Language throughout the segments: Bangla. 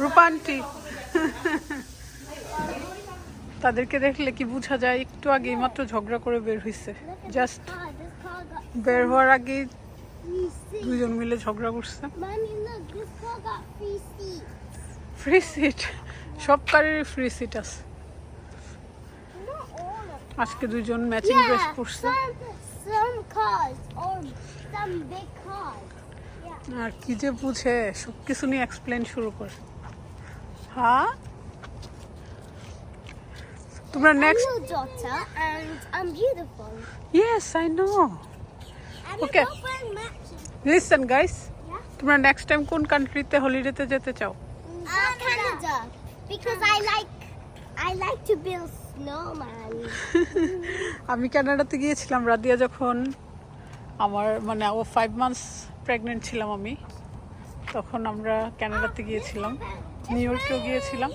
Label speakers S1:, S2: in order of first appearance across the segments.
S1: রূপা তাদেরকে দেখলে কি বোঝা যায়? একটু আগেই মাত্র ঝগড়া করে বের হয়েছে জাস্ট বের হওয়ার আগে দুজন মিলে ঝগড়া করছে. ফ্রি সিট সব কারেরই ফ্রি সিট আছে। আজকে দুজন ম্যাচিং ড্রেস পরছে আর কি যে বুঝে সব কিছু নিয়ে এক্সপ্লেন শুরু করে। হ্যাঁ? তোমরা next yes I know
S2: okay
S1: listen guys তোমরা নেক্সট টাইম কোন কান্ট্রিতে হলিডেতে যেতে চাও?
S2: Because I like, I like to build
S1: আমি কানাডাতে গিয়েছিলাম রাদিয়া যখন আমার মানে ও ফাইভ মান্থস প্রেগনেন্ট ছিলাম আমি, তখন আমরা কানাডাতে গিয়েছিলাম নিউ ইয়র্কেও গিয়েছিলাম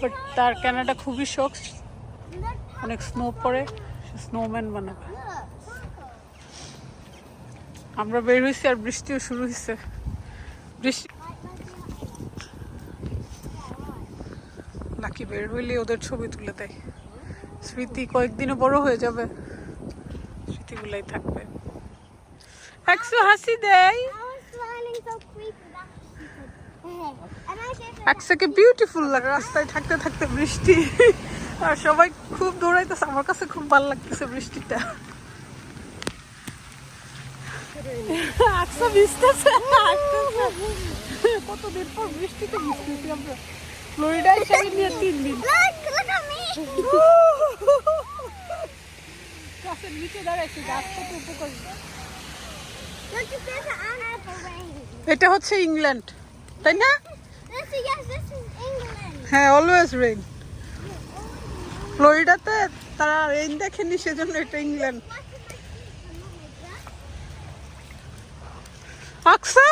S1: বাট তার কানাডা খুবই শখ, অনেক স্নো পড়ে স্নোম্যান বানাবে। আমরা বের হয়েছি আর বৃষ্টিও শুরু হয়েছে বৃষ্টি নাকি বের হইলে ওদের ছবি তুলে দেয়? স্মৃতি কয়েকদিনে বড় হয়ে যাবে। স্মৃতিগুলাই থাকবে। একশো হাসি দেয়। একসাকে বিউটিফুল লাগে, রাস্তায় থাকতে থাকতে বৃষ্টি। আর সবাই খুব দৌড়াইতেছে, আমার কাছে খুব ভালো লাগতেছে বৃষ্টিটা। আকসা ভিজতেছে কতদিন পর বৃষ্টিতে ভিজতেছি আমরা ফ্লোরিডায় সারি নিয়ে তিন দিন. গাছের নিচে দাঁড়াইছি গাছ কত উপকারী. এটা হচ্ছে ইংল্যান্ড তাই না?
S2: This is yes, this is England.
S1: হ্যাঁ অলওয়েজ রেইন ফ্লোরিডাতে তারা রেইন দেখেনি সেজন্য এটা ইংল্যান্ড। আকসা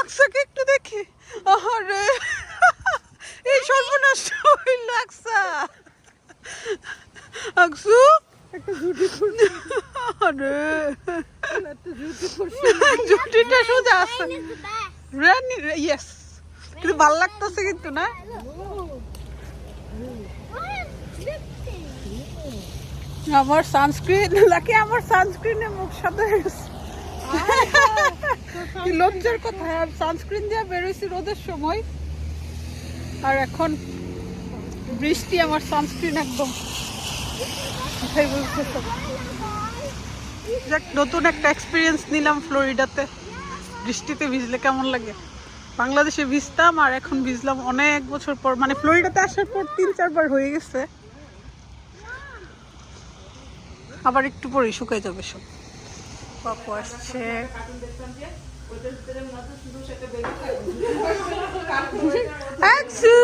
S1: আকসাকে একটু দেখি। আরে এই সর্বনাশ হইল আকসা আকসু
S3: একটা জুটি করছি
S1: জুটিটা সোজা আছে। ইয়েস কিন্তু ভালো লাগতেছে কিন্তু না? আমার সানস্ক্রিন নাকি আমার সানস্ক্রিনে মুখ সাদা কি লজ্জার কথা, আর সানস্ক্রিন দিয়ে বেরোইছি রোদের সময়। আর এখন বৃষ্টি, আমার সানস্ক্রিন একদম যাক, নতুন একটা এক্সপিরিয়েন্স নিলাম ফ্লোরিডাতে। বৃষ্টিতে ভিজলে কেমন লাগে? বাংলাদেশে ভিজতাম আর এখন ভিজলাম অনেক বছর পর। মানে ফ্লোরিডাতে আসার পর তিন, চারবার হয়ে গেছে। আবার একটু পরেই শুকাই যাবে সব। পাপু আসছে। আকসু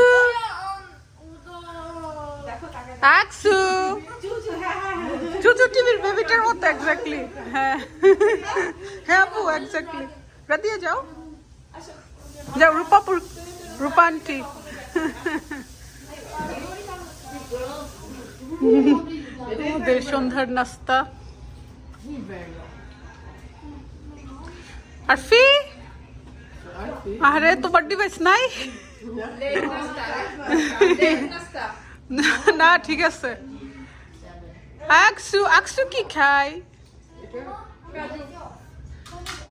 S1: আকসু চুচু টিভির বেবিটার মতো এক্স্যাক্টলি হ্যাঁ। হ্যাঁ আপু এক্স্যাক্টলি রাদিয়া যাও। যাও রূপাপুর রূপা আন্টি আমাদের সন্ধ্যার নাস্তা। আর ফি আরে তোমার ডিভাইস নাই ना ठीक है आक्सु आक्सु की खाई।